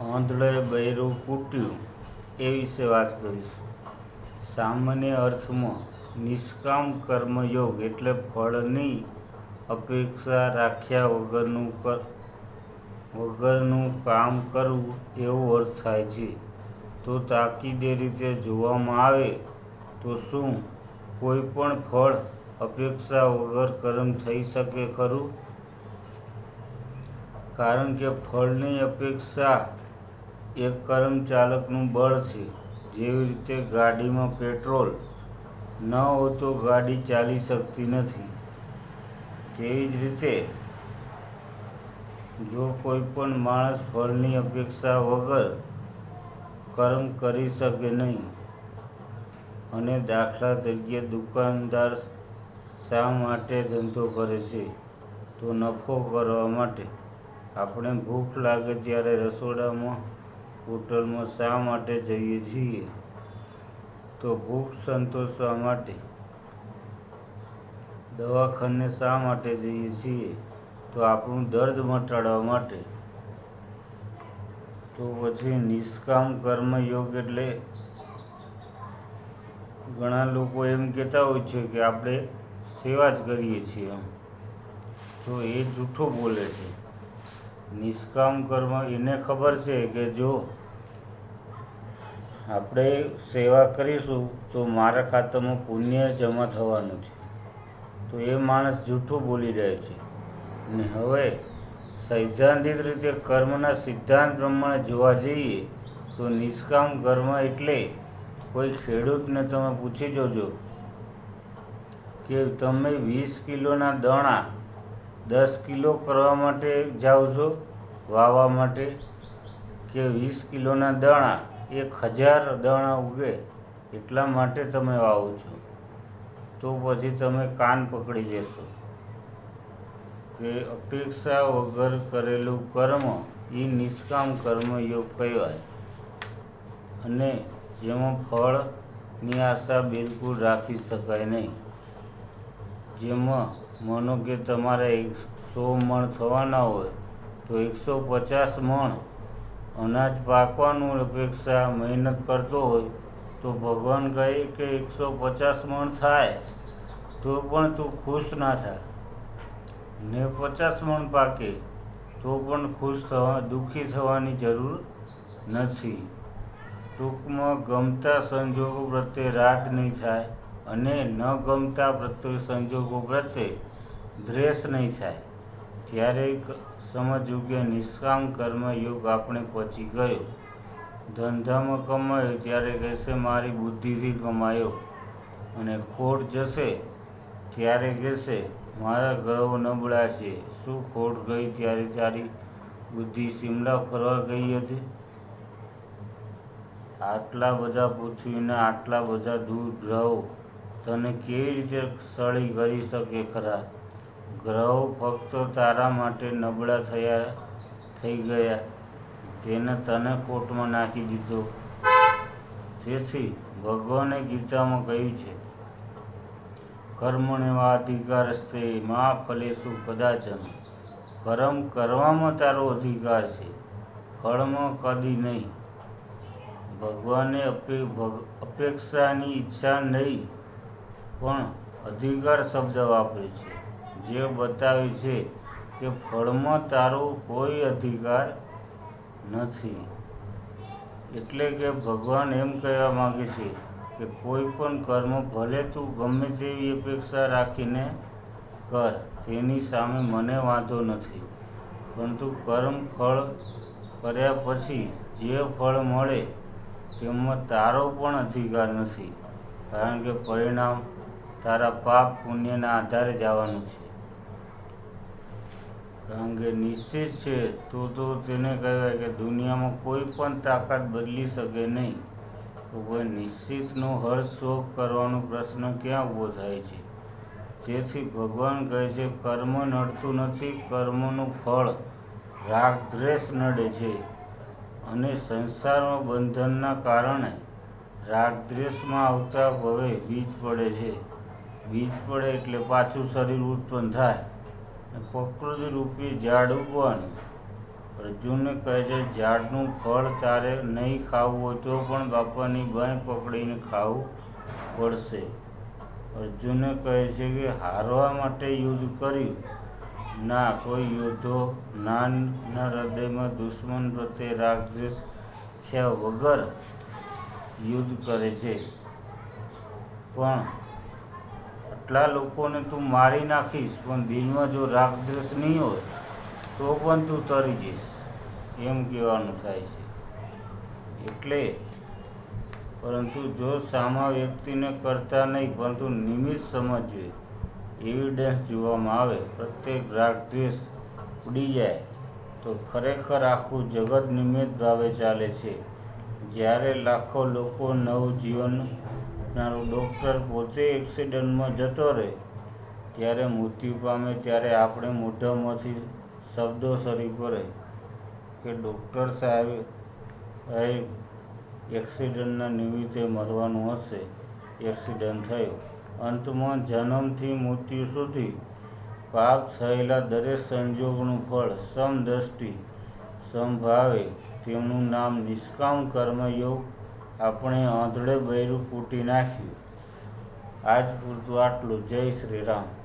આંધળે બૈરું કૂટ્યું એ વિશે વાત કરીશું. સામાન્ય અર્થમાં નિષ્કામ કર્મયોગ એટલે ફળની અપેક્ષા રાખ્યા વગરનું વગરનું કામ કરવું એવો અર્થ થાય છે. તો તાકીદે રીતે જોવામાં આવે તો શું કોઈ પણ ફળ અપેક્ષા વગર કર્મ થઈ શકે ખરું? કારણ કે ફળની અપેક્ષા એક કરમ ચાલકનું બળ છે. જેવી રીતે ગાડીમાં પેટ્રોલ, ન હોય તો ગાડી ચાલી શકતી નથી. તેવી જ રીતે, જો કોઈ પણ માણસ ફળની અપેક્ષા વગર કર્મ કરી શકે નહીં અને દાખલા તરીકે દુકાનદાર શા માટે ધંધો કરે છે, તો નફો કરવા માટે. આપણે ભૂખ લાગે ત્યારે રસોડામાં હોટલમાં શા માટે જઈએ છીએ? તો ભૂખ સંતોષવા માટે. દવાખાને શા માટે જઈએ છીએ? તો આપણું દર્દ મટાડવા માટે. તો પછી નિષ્કામ કર્મ યોગ એટલે ઘણા લોકો એમ કહેતા હોય છે કે આપણે સેવા જ કરીએ છીએ એમ. તો એ જૂઠું બોલે છે. નિષ્કામ કર્મ એને ખબર છે કે જો આપણે સેવા કરીશું તો મારા ખાતામાં પુણ્ય જમા થવાનું છે. તો એ માણસ જૂઠું બોલી રહ્યો છે. ને હવે સૈદ્ધાંતિક રીતે કર્મના સિદ્ધાંત પ્રમાણે જોવા જઈએ તો નિષ્કામ કર્મ એટલે કોઈ ખેડૂતને તમે પૂછી જોજો કે તમે વીસ કિલોના દણા દસ કિલો કરવા માટે જાઓ છો, વાવવા માટે કે વીસ કિલોના દણા, એક હજાર દણા ઉગે એટલા માટે તમે વાવો છો. તો પછી તમે કાન પકડી લેશો કે અપેક્ષા વગર કરેલું કર્મ એ નિષ્કામ કર્મયોગ કહેવાય. અને જેમાં ફળની આશા બિલકુલ રાખી શકાય નહીં. જેમાં માનો કે તમારે સો મણ થવાના હોય તો એકસો પચાસ મણ અનાજ પાકવાનું અપેક્ષા મહેનત કરતો હોય તો ભગવાન કહે કે એકસો પચાસ મણ થાય તો પણ તું ખુશ ના થાય ને પચાસ મણ પાકે તો પણ ખુશ થવા, દુઃખી થવાની જરૂર નથી. ટૂંકમાં ગમતા સંજોગો પ્રત્યે રાગ નહીં થાય અને ન ગમતા પ્રત્યે સંજોગો પ્રત્યે દ્વેષ નહીં થાય. ત્યારે સમજવું કે નિષ્કામ કર્મ યોગ આપણે પહોંચી ગયો. ધંધામાં કમાયો ત્યારે કહેશે, મારી બુદ્ધિથી કમાયો. અને ખોટ જશે ત્યારે કહેશે, મારા ગ્રહો નબળા છે. શું ખોટ ગઈ ત્યારે તારી બુદ્ધિ શિમલા ફરવા ગઈ હતી? આટલા બધા પૃથ્વીના આટલા બધા દૂર ગ્રહો તને કેવી રીતે સળી કરી શકે ખરા? ગ્રહો ફક્ત તારા માટે નબળા થયા, થઈ ગયા. તેને તને કોર્ટમાં નાખી દીધો. તેથી ભગવાને ગીતામાં કહ્યું છે કર્મણેવા અધિકારસ્તે મા ફલેશુ કદાચન. કર્મ કરવામાં તારો અધિકાર છે, ફળમાં કદી નહીં. ભગવાને અપેક્ષાની ઈચ્છા નહીં, પણ અધિકાર શબ્દ વાપરે છે. જે બતાવે છે કે ફળમાં તારો કોઈ અધિકાર નથી. એટલે કે ભગવાન એમ કહેવા માગે છે કે કોઈ પણ કર્મ ભલે તું ગમે તેવી અપેક્ષા રાખીને કર, તેની સામે મને વાંધો નથી. પરંતુ કર્મ ફળ કર્યા પછી જે ફળ મળે તેમાં તારો પણ અધિકાર નથી. કારણ કે પરિણામ તારા પાપ પુણ્યના આધારે જ આવવાનું છે. કારણ કે નિશ્ચિત છે, તો તો તેને કહેવાય કે દુનિયામાં કોઈ પણ તાકાત બદલી શકે નહીં. તો કોઈ નિશ્ચિતનો હર્ષ શોક કરવાનો પ્રશ્ન ક્યાં ઊભો થાય છે? તેથી ભગવાન કહે છે, કર્મ નડતું નથી, કર્મનું ફળ રાગ દ્વેષ નડે છે. અને સંસારમાં બંધનના કારણે રાગદ્વેષમાં આવતા ભવે, બીજ પડે છે. બીજ પડે એટલે પાછું શરીર ઉત્પન્ન થાય. પ્રકૃતિ રૂપી ઝાડ ઉગવાનું. અર્જુનને કહે છે, ઝાડનું ફળ તારે નહીં ખાવું હોય તો પણ બાપાની બાંય પકડીને ખાવું પડશે. અર્જુને કહે છે કે, હારવા માટે યુદ્ધ કર્યું. ના, કોઈ યુદ્ધો નાના હૃદયમાં દુશ્મન પ્રત્યે રાગદ્વેષ થયા વગર યુદ્ધ કરે છે. પણ આટલા લોકોને તું મારી નાખીશ, પણ દિલમાં જો રાગદ્વેષ નહીં હોય, તો પણ તું તરી જઈશ. એમ કહેવાનું થાય છે. એટલે પરંતુ જો સામા વ્યક્તિને કરતા નહીં, પરંતુ નિમિત્ત સમજવે એવિડન્સ જોવામાં આવે, પ્રત્યેક રાગદ્વેષ ઉડી જાય, તો ખરેખર આખું જગત નિમિત્ત ભાવે ચાલે છે. જ્યારે લાખો લોકો નવજીવન નારો ડૉક્ટર પોતે એક્સિડન્ટમાં જતો રહે, ત્યારે મૃત્યુ પામે ત્યારે આપણે મોઢામાંથી શબ્દો સરી પડે કે ડૉક્ટર સાહેબ સાહેબ એક્સિડન્ટના નિમિત્તે મરવાનું હશે એક્સિડન્ટ થયો. અંતમાં જન્મથી મૃત્યુ સુધી પાપ થયેલા દરેક સંજોગનું ફળ, સમદ્રષ્ટિ, સમભાવે તેમનું નામ નિષ્કામ કર્મયોગ આપણે આંધળે બૈરું કૂટી નાખ્યું. આજ પૂરતું આટલું. જય શ્રી રામ.